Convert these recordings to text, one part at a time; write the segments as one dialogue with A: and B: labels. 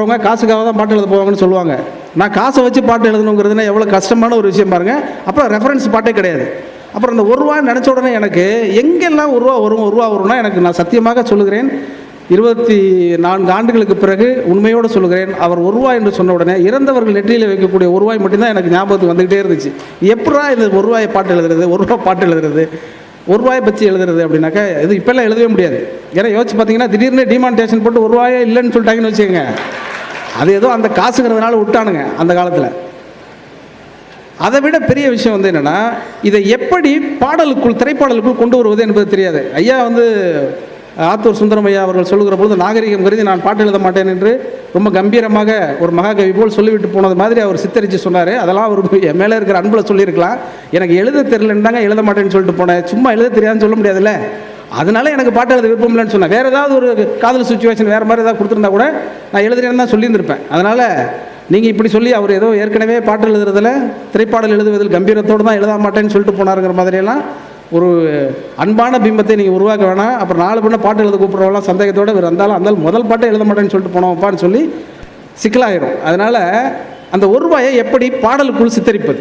A: போவாங்க காசுக்காக தான் பாட்டு எழுத போவாங்கன்னு சொல்லுவாங்க. நான் காசை வச்சு பாட்டு எழுதணுங்கிறதுனா எவ்வளோ கஷ்டமான ஒரு விஷயம் பாருங்கள் அப்புறம் ரெஃபரன்ஸ் பாட்டே கிடையாது. அப்புறம் இந்த ஒரு ரூபா நினச்ச உடனே எனக்கு எங்கெல்லாம் ஒரு ரூபா வரும் ஒரு ரூபா வரும்னா எனக்கு நான் சத்தியமாக சொல்லுகிறேன். இருபத்தி நான்கு ஆண்டுகளுக்கு பிறகு உண்மையோடு சொல்லுகிறேன். அவர் ஒரு ரூபாய் என்று சொன்ன உடனே இறந்தவர்கள் நெற்றியில் வைக்கக்கூடிய ஒரு ரூபாய் மட்டும்தான் எனக்கு ஞாபகத்துக்கு வந்துகிட்டே இருந்துச்சு. எப்படா இந்த ஒரு ரூபாய் பாட்டு எழுதுறது ஒரு ரூபா பாட்டு எழுதுறது ஒரு ரூபாயை பற்றி எழுதுறது அப்படின்னாக்கா இது இப்போல்லாம் எழுதவே முடியாது. ஏன்னா யோசிச்சு பார்த்தீங்கன்னா திடீர்னு டிமான்டேஷன் போட்டு ஒரு ரூபாயே இல்லைன்னு சொல்லிட்டாங்கன்னு வச்சுக்கோங்க. அது ஏதோ அந்த காசுங்கிறதுனால விட்டானுங்க அந்த காலத்தில். அதை விட பெரிய விஷயம் வந்து என்னென்னா இதை எப்படி பாடலுக்குள் திரைப்பாடலுக்குள் கொண்டு வருவது என்பது தெரியாது. ஐயா வந்து ஆத்தூர் சுந்தரம் ஐயா அவர்கள் சொல்லுகிற பொழுது நாகரிகம் கருதி நான் பாட்டு எழுத மாட்டேன் என்று ரொம்ப கம்பீரமாக ஒரு மகாகவி போல் சொல்லிவிட்டு போனது மாதிரி அவர் சித்தரித்து சொன்னார். அதெல்லாம் அவர் மேலே இருக்கிற அன்பில் சொல்லியிருக்கலாம். எனக்கு எழுத தெரியலன்னு தாங்க எழுத மாட்டேன்னு சொல்லிட்டு போனேன். சும்மா எழுத தெரியாதுன்னு சொல்ல முடியாதுல்ல. அதனால எனக்கு பாட்டு எழுத விருப்பம் இல்லைன்னு சொன்னேன் வேறு ஏதாவது ஒரு காதல் சுச்சுவேஷன் வேறு மாதிரி ஏதாவது கொடுத்துருந்தா கூட நான் எழுதுறேன்னு தான் சொல்லியிருந்திருப்பேன். அதனால் நீங்கள் இப்படி சொல்லி அவர் ஏதோ ஏற்கனவே பாட்டு எழுதுறதில் திரைப்பாடல் எழுதுவதில் கம்பீரத்தோடு தான் எழுத மாட்டேன்னு சொல்லிட்டு போனாருங்கிற மாதிரியெல்லாம் ஒரு அன்பான பிம்பத்தை நீங்கள் உருவாக்க வேணாம். அப்புறம் நாலு பண்ண பாட்டு எழுத கூப்பிட்றவங்களாம் சந்தேகத்தோடு இவர் இருந்தாலும் அந்த முதல் பாட்டை எழுத மாட்டேன்னு சொல்லிட்டு போனோம்ப்பான்னு சொல்லி சிக்கலாயிரும் அதனால் அந்த ஒரு ரூபாயை எப்படி பாடலுக்குள் சித்தரிப்பது?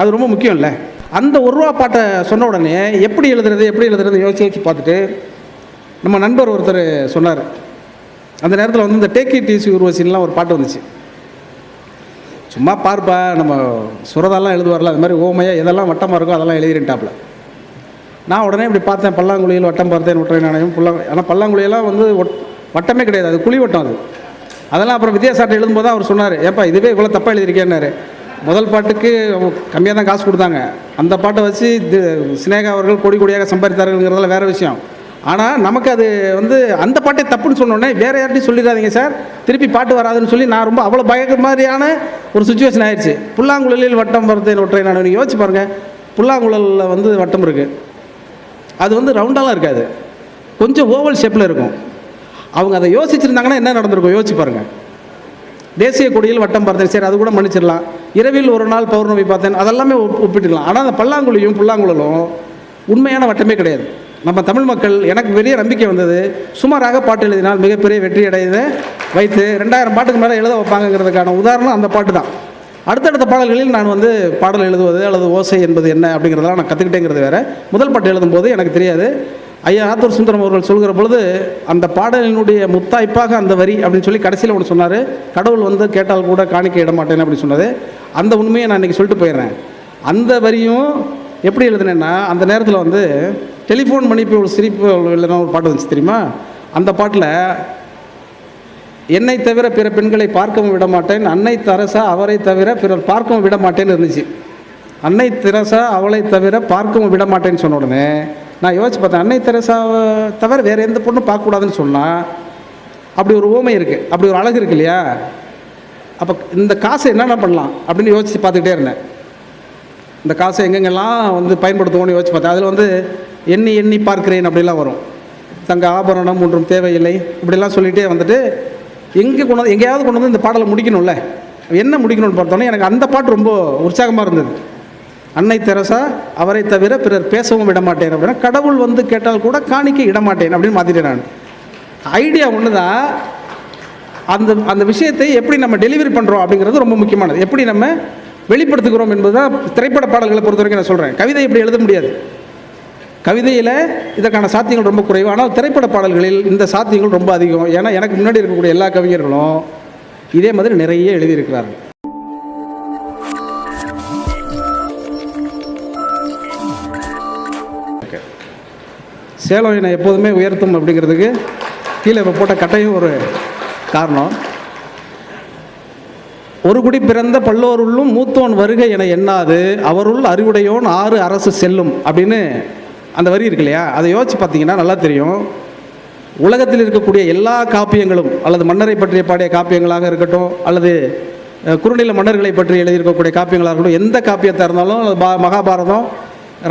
A: அது ரொம்ப முக்கியம் இல்லை அந்த ஒரு ரூபா பாட்டை சொன்ன உடனே எப்படி எழுதுறது எப்படி எழுதுறது யோசிச்சு யோசிச்சு பார்த்துட்டு நம்ம நண்பர் ஒருத்தர் சொன்னார். அந்த நேரத்தில் வந்து இந்த டேக்கி ஈஸி உருவசின்லாம் ஒரு பாட்டு வந்துச்சு. சும்மா பார்ப்பா நம்ம சுரதெல்லாம் எழுதுவார்ல அது மாதிரி ஓமையாக எதெல்லாம் வட்டமாக இருக்கோ அதெல்லாம் எழுதிருட்டாப்புல நான் உடனே இப்படி பார்த்தேன் பல்லாங்குழியில் வட்டம் பார்த்தேன் ஒற்றை நாணயம் புல்லாங்க ஆனால் பல்லாங்குழியெல்லாம் வந்து ஒட்- வட்டமே கிடையாது அது குழி வட்டம் அது. அதெல்லாம் அப்புறம் வித்யாசாட்டை எழுதும்போது அவர் சொன்னார் ஏப்பா இதுவே இவ்வளோ தப்பாக எழுதியிருக்கேன்னாரு. முதல் பாட்டுக்கு கம்மியாக தான் காசு கொடுத்தாங்க. அந்த பாட்டை வச்சு இது சினேகா அவர்கள் கொடி கொடியாக சம்பாதித்தார்கள்ங்கிறதுல வேறு விஷயம். ஆனால் நமக்கு அது வந்து அந்த பாட்டை தப்புன்னு சொன்னோடனே வேறு யார்ட்டையும் சொல்லிடாதீங்க சார். திருப்பி பாட்டு வராதுன்னு சொல்லி நான் ரொம்ப அவ்வளோ பயக்க மாதிரியான ஒரு சுச்சுவேஷன் ஆயிடுச்சு. புல்லாங்குழலில் வட்டம் வருது ஒற்றை நான் நீங்கள் யோசிச்சு பாருங்கள் புல்லாங்குழலில் வந்து வட்டம் இருக்குது அது வந்து ரவுண்டாலாம் இருக்காது. கொஞ்சம் ஓவல் ஷேப்பில் இருக்கும். அவங்க அதை யோசிச்சுருந்தாங்கன்னா என்ன நடந்திருக்கும்? யோசிச்சு பாருங்கள் தேசிய கொடியில் வட்டம் பார்த்தேன். சரி அது கூட மன்னிச்சிடலாம். இரவில் ஒரு நாள் பௌர்ணமி பார்த்தேன். அதெல்லாமே ஒப்- ஒப்பிட்டுக்கலாம். ஆனால் அந்த பல்லாங்குழியும் புல்லாங்குழலும் உண்மையான வட்டமே கிடையாது. நம்ம தமிழ் மக்கள் எனக்கு பெரிய நம்பிக்கை வந்தது. சுமாராக பாட்டு எழுதினால் மிகப்பெரிய வெற்றி அடையதை வைத்து ரெண்டாயிரம் பாட்டுக்கு மேலே எழுத வைப்பாங்கங்கிறதுக்கான உதாரணம் அந்த பாட்டு தான். அடுத்தடுத்த பாடல்களில் நான் வந்து பாடல் எழுதுவது அல்லது ஓசை என்பது என்ன அப்படிங்கிறதெல்லாம் நான் கற்றுக்கிட்டேங்கிறது வேறு. முதல் பாட்டு எழுதும்போது எனக்கு தெரியாது. ஐயா ஆத்தூர் சுந்தரம் அவர்கள் சொல்கிற பொழுது அந்த பாடலினுடைய முத்தாய்ப்பாக அந்த வரி அப்படின்னு சொல்லி கடைசியில் ஒன்று சொன்னார். கடவுள் வந்து கேட்டால் கூட காணிக்க இட மாட்டேன் அப்படின்னு சொன்னது அந்த உண்மையை நான் இன்றைக்கி சொல்லிட்டு போயிடுறேன். அந்த வரியும் எப்படி எழுதுனேன்னா அந்த நேரத்தில் வந்து டெலிஃபோன் பண்ணி இப்போ ஒரு சிரிப்பு இல்லைன்னா ஒரு பாட்டு வந்துச்சு தெரியுமா? அந்த பாட்டில் என்னை தவிர பிற பெண்களை பார்க்கவும் விட மாட்டேன். அன்னை தரசா அவரை தவிர பிறர் பார்க்கவும் விட மாட்டேன்னு இருந்துச்சு. அன்னை தரசா அவளை தவிர பார்க்கவும் விட மாட்டேன்னு சொன்ன உடனே நான் யோசிச்சு பார்த்தேன் அன்னை தெரசாவை தவிர வேறு எந்த பொண்ணும் பார்க்கக்கூடாதுன்னு சொன்னால் அப்படி ஒரு ஓமை இருக்குது அப்படி ஒரு அழகு இருக்கு இல்லையா? அப்போ இந்த காசை என்னென்ன பண்ணலாம் அப்படின்னு யோசித்து பார்த்துக்கிட்டே இருந்தேன். இந்த காசை எங்கெங்கெல்லாம் வந்து பயன்படுத்துவோம்னு யோசிச்சு பார்த்தேன். அதில் வந்து எண்ணி எண்ணி பார்க்கிறேன் அப்படிலாம் வரும். தங்க ஆபரணம் ஒன்றும் தேவையில்லை இப்படிலாம் சொல்லிகிட்டே வந்துட்டு எங்கே கொண்டு வந்து எங்கேயாவது கொண்டு வந்து இந்த பாடலை முடிக்கணும்ல? என்ன முடிக்கணும்னு பார்த்தோன்னே எனக்கு அந்த பாட்டு ரொம்ப உற்சாகமாக இருந்தது. அன்னை தெரசா அவரை தவிர பிறர் பேசவும் விடமாட்டேன் அப்படின்னா கடவுள் வந்து கேட்டால் கூட காணிக்க இடமாட்டேன் அப்படின்னு மாற்றிட்டேன் நான். ஐடியா ஒன்று தான் அந்த அந்த விஷயத்தை எப்படி நம்ம டெலிவரி பண்ணுறோம் அப்படிங்கிறது ரொம்ப முக்கியமானது. எப்படி நம்ம வெளிப்படுத்துகிறோம் என்பது தான் திரைப்பட பாடல்களை பொறுத்த வரைக்கும் நான் சொல்கிறேன் கவிதை இப்படி எழுத முடியாது. கவிதையில் இதற்கான சாத்தியங்கள் ரொம்ப குறைவு. ஆனால் திரைப்பட பாடல்களில் இந்த சாத்தியங்கள் ரொம்ப அதிகம். ஏன்னா எனக்கு முன்னாடி இருக்கக்கூடிய எல்லா கவிஞர்களும் இதே மாதிரி நிறைய எழுதியிருக்கிறார்கள். சேலம் என்னை எப்போதுமே உயர்த்தும் அப்படிங்கிறதுக்கு கீழே இப்போ போட்ட கட்டையும் ஒரு காரணம். ஒரு குடி பிறந்த பல்லோருள்ளும் மூத்தோன் வருகை என எண்ணாது அவருள் அறிவுடையோன் ஆறு அரசு செல்லும் அப்படின்னு அந்த வரி இருக்கு இல்லையா? அதை யோசிச்சு பார்த்தீங்கன்னா நல்லா தெரியும். உலகத்தில் இருக்கக்கூடிய எல்லா காப்பியங்களும் அல்லது மன்னரை பற்றிய பாடிய காப்பியங்களாக இருக்கட்டும் அல்லது குறுநில மன்னர்களை பற்றி எழுதியிருக்கக்கூடிய காப்பியங்களாக இருக்கட்டும் எந்த காப்பியத்தை இருந்தாலும் பா மகாபாரதம்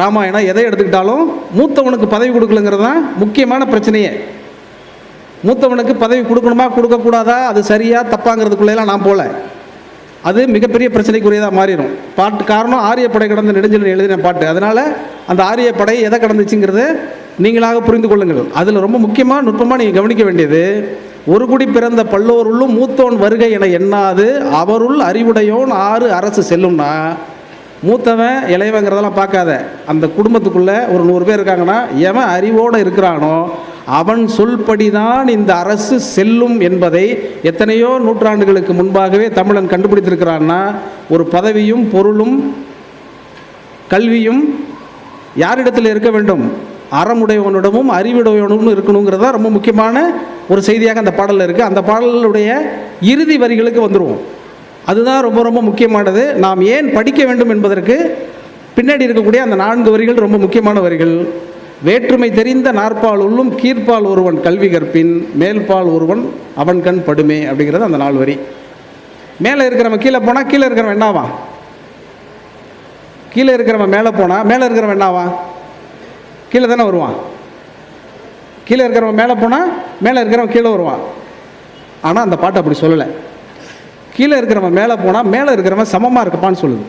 A: ராமாயணம் எதை எடுத்துக்கிட்டாலும் மூத்தவனுக்கு பதவி கொடுக்கலங்கிறது தான் முக்கியமான பிரச்சனையே. மூத்தவனுக்கு பதவி கொடுக்கணுமா கொடுக்கக்கூடாதா அது சரியா தப்பாங்கிறதுக்குள்ளேலாம் நான் போகல. அது மிகப்பெரிய பிரச்சனைக்குரியதாக மாறிடும். பாட்டு காரணம் ஆரிய படை கடந்த நெடுஞ்செழியன் எழுதின பாட்டு. அதனால் அந்த ஆரிய படை எதை கடந்துச்சுங்கிறது நீங்களாக புரிந்து கொள்ளுங்கள். அதில் ரொம்ப முக்கியமாக நுட்பமாக நீங்கள் கவனிக்க வேண்டியது ஒரு குடி பிறந்த பல்லோருள்ளும் மூத்தோன் வருகை என எண்ணாது அவருள் அறிவுடையோன் ஆறு அரசு செல்லும்னா மூத்தவன் இளையவங்கிறதெல்லாம் பார்க்காத. அந்த குடும்பத்துக்குள்ளே ஒரு நூறு பேர் இருக்காங்கன்னா எவன் அறிவோடு இருக்கிறானோ அவன் சொல்படி தான் இந்த அரசு செல்லும் என்பதை எத்தனையோ நூற்றாண்டுகளுக்கு முன்பாகவே தமிழன் கண்டுபிடித்திருக்கிறான்னா ஒரு பதவியும் பொருளும் கல்வியும் யாரிடத்தில் இருக்க வேண்டும்? அறமுடையவனிடமும் அறிவுடையவனும் இருக்கணுங்கிறதா ரொம்ப முக்கியமான ஒரு செய்தியாக அந்த பாடலில் இருக்குது அந்த பாடலுடைய இறுதி வரிகளுக்கு வந்துடுவோம் அதுதான் ரொம்ப ரொம்ப முக்கியமானது. நாம் ஏன் படிக்க வேண்டும் என்பதற்கு பின்னாடி இருக்கக்கூடிய அந்த நான்கு வரிகள் ரொம்ப முக்கியமான வரிகள். வேற்றுமை தெரிந்த நாற்பால் உள்ளும் கீழ்ப்பால் ஒருவன் கல்வி கற்பின் மேல்பால் ஒருவன் அவன் கண் படுமே அப்படிங்கிறது அந்த நாலு வரி. மேலே இருக்கிறவன் கீழே போனால் கீழே இருக்கிறவன் என்னவா? கீழே இருக்கிறவன் மேலே போனால் மேலே இருக்கிறவன் என்னவா? கீழே தானே வருவான். கீழே இருக்கிறவன் மேலே போனால் மேலே இருக்கிறவன் கீழே வருவான். ஆனால் அந்த பாட்டு அப்படி சொல்லலை. கீழே இருக்கிறவன் மேலே போனால் மேலே இருக்கிறவன் சமமாக இருக்கப்பான்னு சொல்லுது.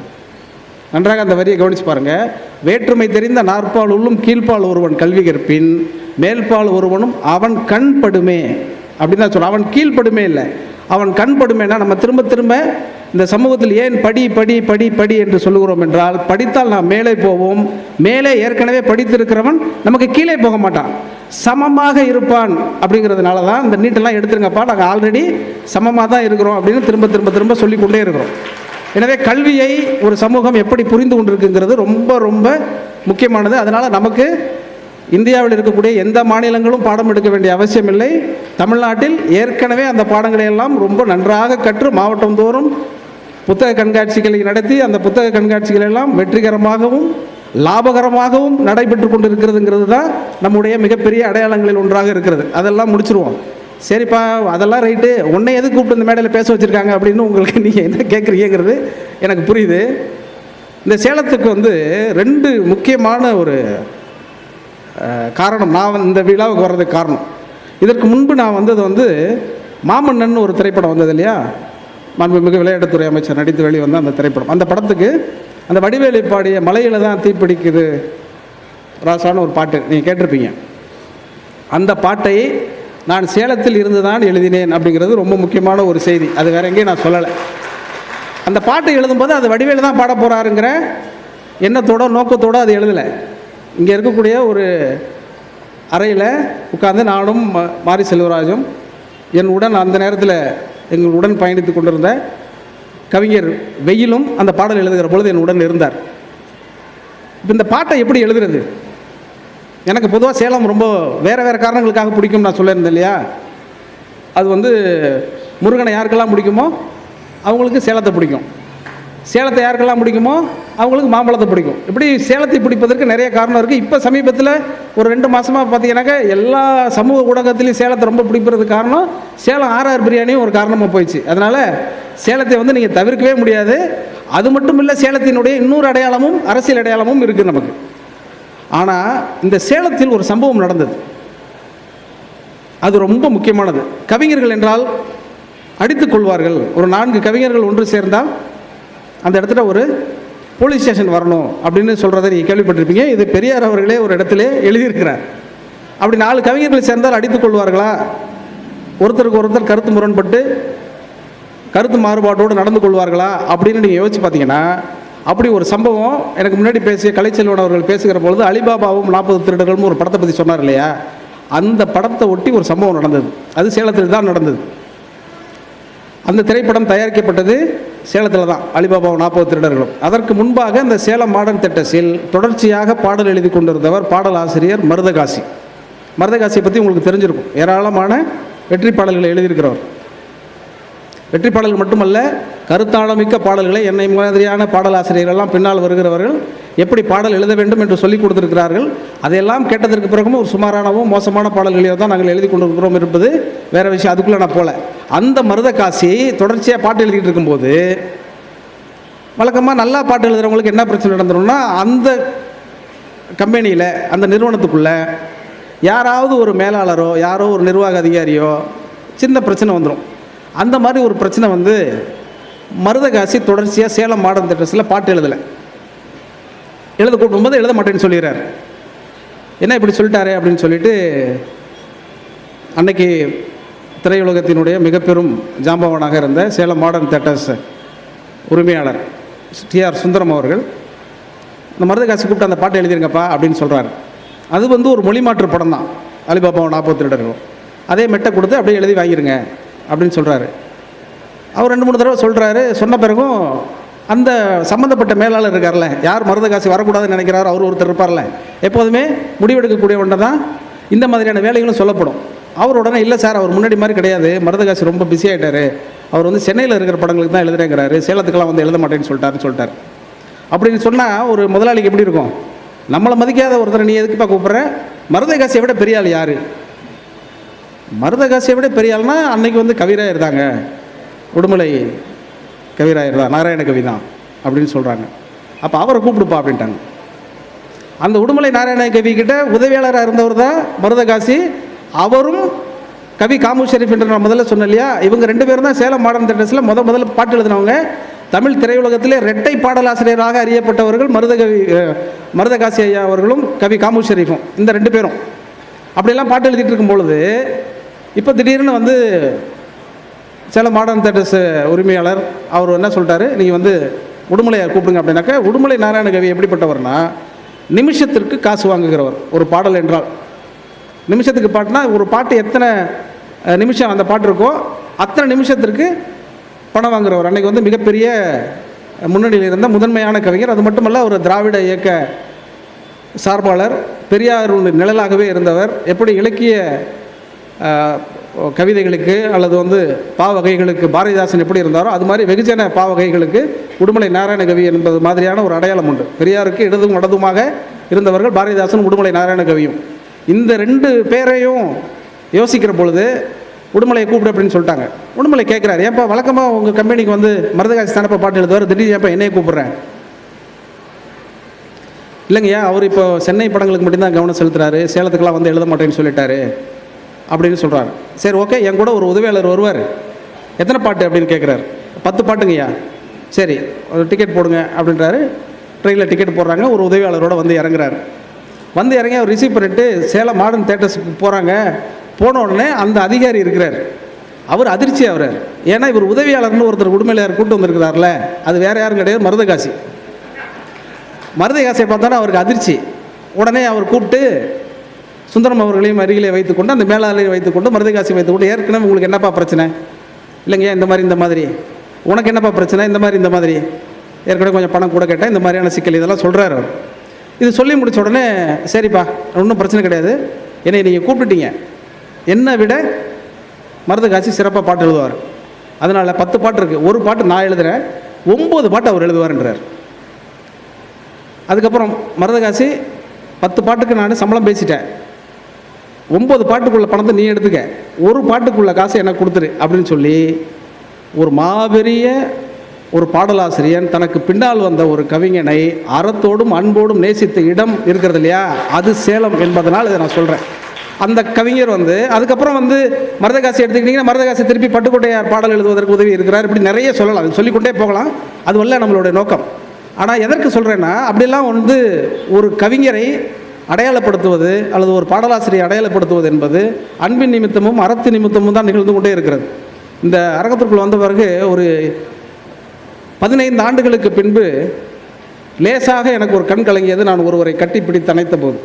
A: நன்றாக அந்த வரியை கவனிச்சு பாருங்கள் வேற்றுமை தெரிந்த நாற்பால் உள்ளும் கீழ்ப்பால் ஒருவன் கல்வி கற்பின் மேல்பால் ஒருவனும் அவன் கண் படுமே. அப்படின்னு தான் சொல்கிறான் அவன் கீழ்ப்படுமே இல்லை. அவன் கண் படுமேனா நம்ம திரும்ப திரும்ப இந்த சமூகத்தில் ஏன் படி படி படி படி என்று சொல்லுகிறோம் என்றால் படித்தால் நாம் மேலே போவோம். மேலே ஏற்கனவே படித்திருக்கிறவன் நமக்கு கீழே போக மாட்டான். சமமாக இருப்பான் அப்படிங்கிறதுனால தான் இந்த நீட்டெல்லாம் எடுத்துருங்கப்பா நாங்கள் ஆல்ரெடி சமமாக தான் இருக்கிறோம் அப்படின்னு திரும்ப திரும்ப திரும்ப சொல்லிக்கொண்டே இருக்கிறோம். எனவே கல்வியை ஒரு சமூகம் எப்படி புரிந்து கொண்டிருக்குங்கிறது ரொம்ப ரொம்ப முக்கியமானது. அதனால் நமக்கு இந்தியாவில் இருக்கக்கூடிய எந்த மாநிலங்களும் பாடம் எடுக்க வேண்டிய அவசியம் இல்லை தமிழ்நாட்டில் ஏற்கனவே அந்த பாடங்களை எல்லாம் ரொம்ப நன்றாக கற்று மாவட்டம் தோறும் புத்தக கண்காட்சிகளை நடத்தி அந்த புத்தக கண்காட்சிகள் எல்லாம் வெற்றிகரமாகவும் லாபகரமாகவும் நடைபெற்று கொண்டிருக்கிறதுங்கிறது தான் நம்முடைய மிகப்பெரிய அடையாளங்களில் ஒன்றாக இருக்கிறது. அதெல்லாம் முடிச்சிருவோம். சரிப்பா அதெல்லாம் ரைட்டு. உன்னை எது கூப்பிட்டு இந்த மேடையில் பேச வச்சுருக்காங்க அப்படின்னு உங்களுக்கு நீங்கள் என்ன கேட்குறீங்கிறது எனக்கு புரியுது. இந்த சேலத்துக்கு வந்து ரெண்டு முக்கியமான ஒரு காரணம். நான் இந்த விழாவுக்கு வர்றதுக்கு காரணம். இதற்கு முன்பு நான் வந்தது வந்து மாமன்னன் ஒரு திரைப்படம் வந்தது இல்லையா? மாண்புமிகு விளையாட்டுத்துறை அமைச்சர் நடித்து வெளிவந்த அந்த திரைப்படம். அந்த படத்துக்கு அந்த வடிவேலி பாடிய மலையில் தான் தீப்பிடிக்குது ராசான ஒரு பாட்டு நீங்கள் கேட்டிருப்பீங்க. அந்த பாட்டை நான் சேலத்தில் இருந்து தான் எழுதினேன் அப்படிங்கிறது ரொம்ப முக்கியமான ஒரு செய்தி. அது வேற எங்கேயும் நான் சொல்லலை. அந்த பாட்டை எழுதும்போது அது வடிவேலு தான் பாட போகிறாருங்கிற எண்ணத்தோட நோக்கத்தோட அது எழுதலை. இங்கே இருக்கக்கூடிய ஒரு அறையில் உட்கார்ந்து நானும் ம- மாரி செல்வராஜும் என் உடன் அந்த நேரத்தில் எங்கள் உடன் பயணித்து கொண்டிருந்த கவிஞர் வெயிலும் அந்த பாடல் எழுதுகிற பொழுது என் உடன் இருந்தார். இப்போ இந்த பாட்டை எப்படி எழுதுறது? எனக்கு பொதுவாக சேலம் ரொம்ப வேறு வேறு காரணங்களுக்காக பிடிக்கும் நான் சொல்லியிருந்தேன் இல்லையா? அது வந்து முருகனை யாருக்கெல்லாம் பிடிக்குமோ அவங்களுக்கு சேலத்தை பிடிக்கும். சேலத்தை யாருக்கெல்லாம் பிடிக்குமோ அவங்களுக்கு மாம்பழத்தை பிடிக்கும். இப்படி சேலத்தை பிடிப்பதற்கு நிறைய காரணம் இருக்குது இப்போ சமீபத்தில் ஒரு ரெண்டு மாதமாக பார்த்தீங்கன்னாக்கா எல்லா சமூக ஊடகத்துலேயும் சேலத்தை ரொம்ப பிடிப்பதுக்கு காரணம் சேலம் ஆர்ஆர் பிரியாணியும் ஒரு காரணமாக போயிடுச்சு. அதனால் சேலத்தை வந்து நீங்கள் தவிர்க்கவே முடியாது. அது மட்டும் இல்லை சேலத்தினுடைய இன்னொரு அடையாளமும் அரசியல் அடையாளமும் இருக்குது நமக்கு. ஆனால் இந்த சேலத்தில் ஒரு சம்பவம் நடந்தது. அது ரொம்ப முக்கியமானது. கவிஞர்கள் என்றால் அடித்துக் கொள்வார்கள். ஒரு நான்கு கவிஞர்கள் ஒன்று சேர்ந்தால் அந்த இடத்துல ஒரு போலீஸ் ஸ்டேஷன் வரணும் அப்படின்னு சொல்கிறத நீங்கள் கேள்விப்பட்டிருப்பீங்க. இது பெரியார் அவர்களே ஒரு இடத்துல எழுதியிருக்கிறார். அப்படி நாலு கவிஞர்கள் சேர்ந்தால் அடித்துக் கொள்வார்களா? ஒருத்தருக்கு ஒருத்தர் கருத்து முரண்பட்டு கருத்து மாறுபாட்டோடு நடந்து கொள்வார்களா? அப்படின்னு நீங்கள் யோசிச்சு பார்த்தீங்கன்னா அப்படி ஒரு சம்பவம் எனக்கு முன்னாடி பேசிய கலைச்செல்வன் அவர்கள் பேசுகிற பொழுது அலிபாபாவும் நாற்பது திருடர்களும் ஒரு படத்தை பற்றி சொன்னார் இல்லையா? அந்த படத்தை ஒட்டி ஒரு சம்பவம் நடந்தது. அது சேலத்தில் தான் நடந்தது. அந்த திரைப்படம் தயாரிக்கப்பட்டது சேலத்தில் தான் அலிபாபாவும் நாற்பது திருடர்களும். அதற்கு முன்பாக இந்த சேலம் மாடர்ன் திட்டத்தில் தொடர்ச்சியாக பாடல் எழுதி கொண்டிருந்தவர் பாடல் ஆசிரியர் மருதகாசி. மருதகாசியை பற்றி உங்களுக்கு தெரிஞ்சிருக்கும். ஏராளமான வெற்றி பாடல்களை எழுதியிருக்கிறவர். வெற்றி பாடல்கள் மட்டுமல்ல கருத்தாளமிக்க பாடல்களை என்னை மாதிரியான பாடலாசிரியர்கள்லாம் பின்னால் வருகிறவர்கள் எப்படி பாடல் எழுத வேண்டும் என்று சொல்லிக் கொடுத்திருக்கிறார்கள் அதையெல்லாம் கேட்டதற்கு பிறகும் ஒரு சுமாரானவும் மோசமான பாடல்களையோ தான் நாங்கள் எழுதி கொண்டிருக்கிறோம் இருப்பது வேற விஷயம். அதுக்குள்ளே நான் போல. அந்த மருதகாசி தொடர்ச்சியாக பாட்டு எழுதிட்டு இருக்கும்போது வழக்கமாக நல்லா பாட்டு எழுதுகிறவங்களுக்கு என்ன பிரச்சனை நடந்துரும்னா அந்த கம்பெனியில் அந்த நிறுவனத்துக்குள்ள யாராவது ஒரு மேலாளரோ யாரோ ஒரு நிர்வாக அதிகாரியோ சின்ன பிரச்சனை வந்துடும் அந்த மாதிரி ஒரு பிரச்சனை வந்து மருதகாசி தொடர்ச்சியாக சேலம் மாடர்ன் திட்டத்தில் பாட்டு எழுதலை. எழுத கூப்பிடும்போது எழுத மாட்டேன்னு சொல்லிடுறாரு. என்ன இப்படி சொல்லிட்டாரே அப்படின்னு சொல்லிட்டு அன்னைக்கு திரையுலகத்தினுடைய மிகப்பெரும் ஜாம்பவனாக இருந்த சேலம் மாடர்ன் தேட்டர்ஸ் உரிமையாளர் டிஆர் சுந்தரம் அவர்கள் இந்த மருதகாசி கூப்பிட்டு அந்த பாட்டை எழுதிருங்கப்பா அப்படின்னு சொல்கிறாரு அது வந்து ஒரு மொழிமாற்று படம் தான் அலிபாபாவும் நாற்பத்தி ரெண்டு அதே மெட்டை கொடுத்து அப்படியே எழுதி வாங்கிருங்க. அப்படின்னு சொல்கிறாரு அவர் ரெண்டு மூணு தடவை சொல்கிறாரு சொன்ன பிறகும் அந்த சம்மந்தப்பட்ட மேலாளர் இருக்கார்ல யார் மருதகாசி வரக்கூடாதுன்னு நினைக்கிறாரோ அவர் ஒருத்தர் இருப்பார்ல. எப்போதுமே முடிவெடுக்கக்கூடியவன்ட தான் இந்த மாதிரியான வேலைகளும் சொல்லப்படும். அவர் உடனே இல்லை சார் அவர் முன்னாடி மாதிரி கிடையாது. மருதகாசி ரொம்ப பிஸி ஆகிட்டார் அவர் வந்து சென்னையில் இருக்கிற படங்களுக்கு தான் எழுதுறேங்கிறாரு. சேலத்துக்கெல்லாம் வந்து எழுத மாட்டேன்னு சொல்லிட்டாருன்னு சொல்லிட்டார். அப்படின்னு சொன்னால் ஒரு முதலாளிக்கு எப்படி இருக்கும்? நம்மளை மதிக்காத ஒருத்தரை நீ எதுக்குப்பா கூப்பிட்ற? மருதகாசியை விட பெரிய ஆள் யார்? மருதகாசியை விட பெரிய ஆள்னா அன்னைக்கு வந்து கவிராயர் தாங்க. உடுமலை கவிராயர் தான். நாராயண கவி தான் அப்படின்னு சொல்கிறாங்க அப்போ அவரை கூப்பிடுப்பா அப்படின்ட்டாங்க. அந்த உடுமலை நாராயண கவி கிட்ட உதவியாளராக இருந்தவர் தான் மருதகாசி. அவரும் கவி காமு ஷெரீஃப் என்று நான் முதல்ல சொன்னேன் இல்லையா? இவங்க ரெண்டு பேரும் தான் சேலம் மாடர்ன் தேட்டர்ஸில் முத முதல்ல பாட்டு எழுதினவங்க. தமிழ் திரையுலகத்திலே இரட்டை பாடலாசிரியராக அறியப்பட்டவர்கள் மருதகவி மருதகாசி ஐயா அவர்களும் கவி காமு ஷெரீஃபும். இந்த ரெண்டு பேரும். அப்படியெல்லாம் பாட்டு எழுதிட்டு இருக்கும் பொழுது இப்போ திடீர்னு வந்து சில மாடர்ன் தேட்டர்ஸ் உரிமையாளர் அவர் என்ன சொல்லிட்டாரு? நீங்கள் வந்து உடுமலையை கூப்பிடுங்க அப்படின்னாக்கா உடுமலை நாராயண கவி எப்படிப்பட்டவர்னா நிமிஷத்திற்கு காசு வாங்குகிறவர் ஒரு பாடல் என்றால். நிமிஷத்துக்கு பாட்டுனா ஒரு பாட்டு எத்தனை நிமிஷம் அந்த பாட்டு இருக்கோ அத்தனை நிமிஷத்திற்கு பணம் வாங்குறவர் அன்றைக்கி வந்து மிகப்பெரிய முன்னணியில் இருந்த முதன்மையான கவிஞர். அது மட்டுமல்ல ஒரு திராவிட இயக்க சார்பாளர் பெரியாருடைய நிழலாகவே இருந்தவர். எப்படி இலக்கிய கவிதைகளுக்கு அல்லது வந்து பாவகைகளுக்கு பாரதிதாசன் எப்படி இருந்தாரோ அது மாதிரி வெகுஜன பாவகைகளுக்கு உடுமலை நாராயண கவி என்பது மாதிரியான ஒரு அடையாளம் உண்டு. பெரியாருக்கு இடதும் வடதுமாக இருந்தவர்கள் பாரதிதாசன் உடுமலை நாராயண கவியும். இந்த ரெண்டு பேரையும் யோசிக்கிற பொழுது உடுமலையை கூப்பிடு அப்படின்னு சொல்லிட்டாங்க. உடுமலை கேட்குறாரு ஏன்ப்பா வழக்கமாக உங்கள் கம்பெனிக்கு வந்து மருதகாசி தானப்பா பாட்டு எழுதுவார்? திடீர்னு ஏன்ப்பா என்னையே கூப்பிட்றேன் இல்லைங்கய்யா அவர் இப்போ சென்னை படங்களுக்கு மட்டும்தான் கவனம் செலுத்துறாரு சேலத்துக்கெல்லாம் வந்து எழுத மாட்டேன்னு சொல்லிட்டாரு அப்படின்னு சொல்கிறாரு சரி ஓகே என் கூட ஒரு உதவியாளர் வருவார். எத்தனை பாட்டு அப்படின்னு கேட்குறாரு பத்து பாட்டுங்கய்யா. சரி ஒரு டிக்கெட் போடுங்க அப்படின்றாரு. ட்ரெயினில் டிக்கெட் போடுறாங்க ஒரு உதவியாளரோட வந்து இறங்குறாரு. வந்து இறங்கி அவர் ரிசீவ் பண்ணிட்டு சேலம் மாடர்ன் தேட்டர்ஸுக்கு போகிறாங்க போன உடனே அந்த அதிகாரி இருக்கிறார். அவர் அதிர்ச்சி ஆகிறார். ஏன்னா இவர் உதவியாளர்னு ஒருத்தர் உடுமையிலார் கூட்டு வந்திருக்கிறார்ல அது வேறு யாரும் கிடையாது மருதகாசி. மருதகாசியை பார்த்தோன்னா அவருக்கு அதிர்ச்சி. உடனே அவர் கூப்பிட்டு சுந்தரம் அவர்களையும் அருகிலே வைத்துக்கொண்டு அந்த மேலாளரையும் வைத்துக்கொண்டு மருதகாசி வைத்துக்கொண்டு ஏற்கனவே உங்களுக்கு என்னப்பா பிரச்சனை? இல்லைங்க இந்த மாதிரி இந்த மாதிரி. உனக்கு என்னப்பா பிரச்சனை? இந்த மாதிரி இந்த மாதிரி. ஏற்கனவே கொஞ்சம் பணம் கூட கேட்டேன் இந்த மாதிரியான சிக்கல் இதெல்லாம் சொல்கிறாரு அவர். இது சொல்லி முடித்த உடனே சரிப்பா ஒன்றும் பிரச்சனை கிடையாது. என்னை நீங்கள் கூப்பிட்டுட்டீங்க. என்னை விட மருதகாசி சிறப்பாக பாட்டு எழுதுவார். அதனால் பத்து பாட்டு இருக்குது ஒரு பாட்டு நான் எழுதுகிறேன் ஒம்பது பாட்டு அவர் எழுதுவார்ன்றார். அதுக்கப்புறம் மருதகாசி பத்து பாட்டுக்கு நான் சம்பளம் பேசிட்டேன். ஒம்பது பாட்டுக்குள்ள பணத்தை நீ எடுத்துக்க. ஒரு பாட்டுக்குள்ள காசை எனக்கு கொடுத்துரு அப்படின்னு சொல்லி ஒரு மாபெரிய ஒரு பாடலாசிரியன் தனக்கு பின்னால் வந்த ஒரு கவிஞனை அறத்தோடும் அன்போடும் நேசித்த இடம் இருக்கிறது இல்லையா? அது சேலம் என்பதனால் இதை நான் சொல்கிறேன் அந்த கவிஞர் வந்து அதுக்கப்புறம் வந்து மருதகாசி எடுத்துக்கிட்டிங்கன்னா மருதகாசி திருப்பி பட்டுக்கோட்டையார் பாடல் எழுதுவதற்கு உதவி இருக்கிறார். இப்படி நிறைய சொல்லலாம். அது சொல்லிக்கொண்டே போகலாம். அதுவல்ல நம்மளுடைய நோக்கம். ஆனால் எதற்கு சொல்கிறேன்னா அப்படிலாம் வந்து ஒரு கவிஞரை அடையாளப்படுத்துவது அல்லது ஒரு பாடலாசிரியை அடையாளப்படுத்துவது என்பது அன்பின் நிமித்தமும் அறத்து நிமித்தமும் தான் நிகழ்ந்து கொண்டே இருக்கிறது. இந்த அரங்கத்திற்குள் வந்த பிறகு ஒரு பதினைந்து ஆண்டுகளுக்கு பின்பு லேசாக எனக்கு ஒரு கண் கலங்கியது. நான் ஒருவரை கட்டிப்பிடித்து அணைத்த போது.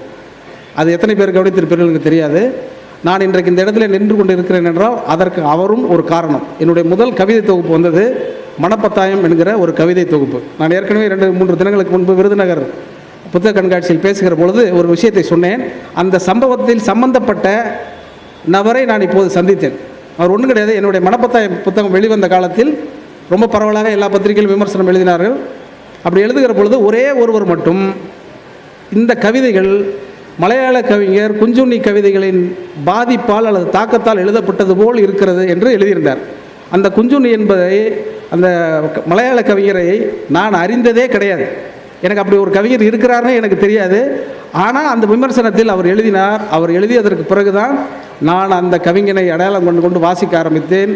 A: அது எத்தனை பேர் கவனித்திருப்பீர்கள் எனக்கு தெரியாது. நான் இன்றைக்கு இந்த இடத்துல நின்று கொண்டு இருக்கிறேன் என்றால் அதற்கு அவரும் ஒரு காரணம். என்னுடைய முதல் கவிதை தொகுப்பு வந்தது மணப்பத்தாயம் என்கிற ஒரு கவிதை தொகுப்பு. நான் ஏற்கனவே ரெண்டு மூன்று தினங்களுக்கு முன்பு விருதுநகர் புத்தக கண்காட்சியில் பேசுகிற பொழுது ஒரு விஷயத்தை சொன்னேன். அந்த சம்பவத்தில் சம்பந்தப்பட்ட நபரை நான் இப்போது சந்தித்தேன். அவர் ஒன்றும் கிடையாது. என்னுடைய மணப்பத்தாயம் புத்தகம் வெளிவந்த காலத்தில் ரொம்ப பரவலாக எல்லா பத்திரிகையிலும் விமர்சனம் எழுதினார்கள். அப்படி எழுதுகிற பொழுது ஒரே ஒருவர் மட்டும் இந்த கவிதைகள் மலையாள கவிஞர் குஞ்சுண்ணி கவிதைகளின் பாதிப்பால் அல்லது தாக்கத்தால் எழுதப்பட்டது போல் இருக்கிறது என்று எழுதியிருந்தார். அந்த குஞ்சுண்ணி என்பதை அந்த மலையாள கவிஞரை நான் அறிந்ததே கிடையாது. எனக்கு அப்படி ஒரு கவிஞர் இருக்கிறாருன்னு எனக்கு தெரியாது. ஆனால் அந்த விமர்சனத்தில் அவர் எழுதினார். அவர் எழுதியதற்கு பிறகுதான் நான் அந்த கவிஞனை அடையாளம் கொண்டு கொண்டு வாசிக்க ஆரம்பித்தேன்.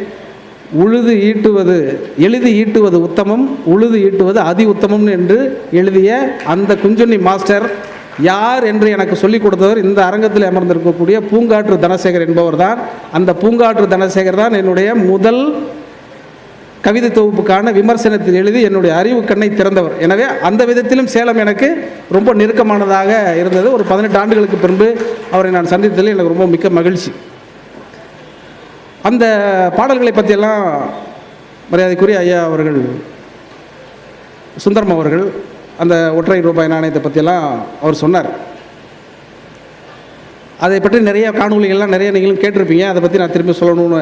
A: உழுது ஈட்டுவது எழுதி ஈட்டுவது உத்தமம் உழுது ஈட்டுவது அதி உத்தமம் என்று எழுதிய அந்த குஞ்சுண்ணி மாஸ்டர் யார் என்று எனக்கு சொல்லிக் கொடுத்தவர் இந்த அரங்கத்தில் அமர்ந்திருக்கக்கூடிய பூங்காற்று தனசேகர் என்பவர் தான் அந்த பூங்காற்று தனசேகர் தான் என்னுடைய முதல் கவிதை தொகுப்புக்கான விமர்சனத்தில் எழுதி என்னுடைய அறிவு கண்ணை திறந்தவர். எனவே அந்த விதத்திலும் சேலம் எனக்கு ரொம்ப நெருக்கமானதாக இருந்தது. ஒரு பதினெட்டு ஆண்டுகளுக்கு பின்பு அவரை நான் சந்தித்ததில் எனக்கு ரொம்ப மிக்க மகிழ்ச்சி. அந்த பாடல்களை பற்றியெல்லாம் மரியாதைக்குரிய ஐயா அவர்கள் சுந்தரம் அவர்கள் அந்த ஒற்றை ரூபாய் நாணயத்தை பற்றியெல்லாம் அவர் சொன்னார். அதை பற்றி நிறைய காணொலிகள்லாம் நிறைய நீங்களும் கேட்டிருப்பீங்க. அதை பற்றி நான் திரும்பி சொல்லணும்னு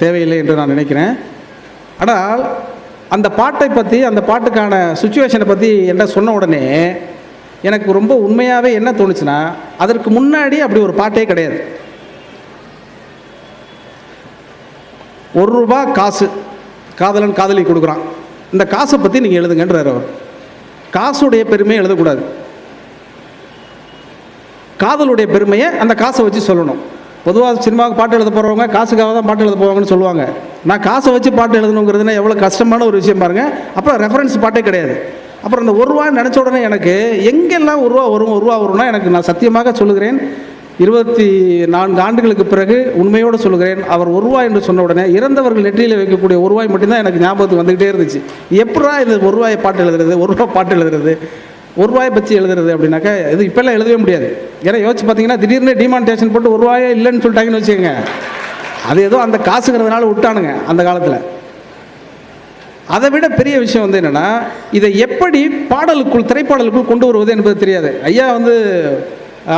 A: தேவையில்லை என்று நான் நினைக்கிறேன். ஆனால் அந்த பாட்டை பற்றி அந்த பாட்டுக்கான சுச்சுவேஷனை பற்றி என்ன சொன்ன உடனே எனக்கு ரொம்ப உண்மையாகவே என்ன தோணுச்சுன்னா அதற்கு முன்னாடி அப்படி ஒரு பாட்டே கிடையாது. ஒரு ரூபா காசு காதலன் காதலி கொடுக்குறான். இந்த காசை பற்றி நீங்கள் எழுதுங்கன்றார் அவர். காசுடைய பெருமையை எழுதக்கூடாது. காதலுடைய பெருமையை அந்த காசை வச்சு சொல்லணும். பொதுவாக சினிமாவுக்கு பாட்டு எழுத போகிறவங்க காசுக்காக தான் பாட்டு எழுத போவாங்கன்னு சொல்லுவாங்க. நான் காசை வச்சு பாட்டு எழுதணுங்கிறதுனா எவ்வளோ கஷ்டமான ஒரு விஷயம் பாருங்கள் அப்புறம் ரெஃபரன்ஸ் பாட்டே கிடையாது. அப்புறம் அந்த ஒரு ரூபா நினச்ச உடனே எனக்கு எங்கெல்லாம் ஒரு ரூபா வரும் ஒரு ரூபா வரும்னா எனக்கு நான் சத்தியமாக சொல்லுகிறேன். இருபத்தி நான்கு ஆண்டுகளுக்கு பிறகு உண்மையோடு சொல்லுகிறேன். அவர் ஒரு ரூபாய் என்று சொன்ன உடனே இறந்தவர்கள் நெற்றியில் வைக்கக்கூடிய ஒரு ரூபாய் மட்டும்தான் எனக்கு ஞாபகத்துக்கு வந்துக்கிட்டே இருந்துச்சு. எப்படா இந்த ஒரு ரூபாய் பாட்டு எழுதுறது ஒரு ரூபாய் பாட்டு எழுதுறது? ஒரு ரூபாயை பற்றி எழுதுறது அப்படின்னாக்கா இது இப்போல்லாம் எழுதவே முடியாது. ஏன்னா யோசிச்சு பார்த்தீங்கன்னா திடீர்னு டிமான்டேஷன் போட்டு ஒரு ரூபாயே இல்லைன்னு சொல்லிட்டாங்கன்னு வச்சுக்கோங்க. அது ஏதோ அந்த காசுங்கிறதுனால விட்டானுங்க அந்த காலத்தில். அதை விட பெரிய விஷயம் வந்து என்னென்னா இதை எப்படி பாடலுக்குள் திரைப்பாடலுக்குள் கொண்டு வருவது என்பது தெரியாது. ஐயா வந்து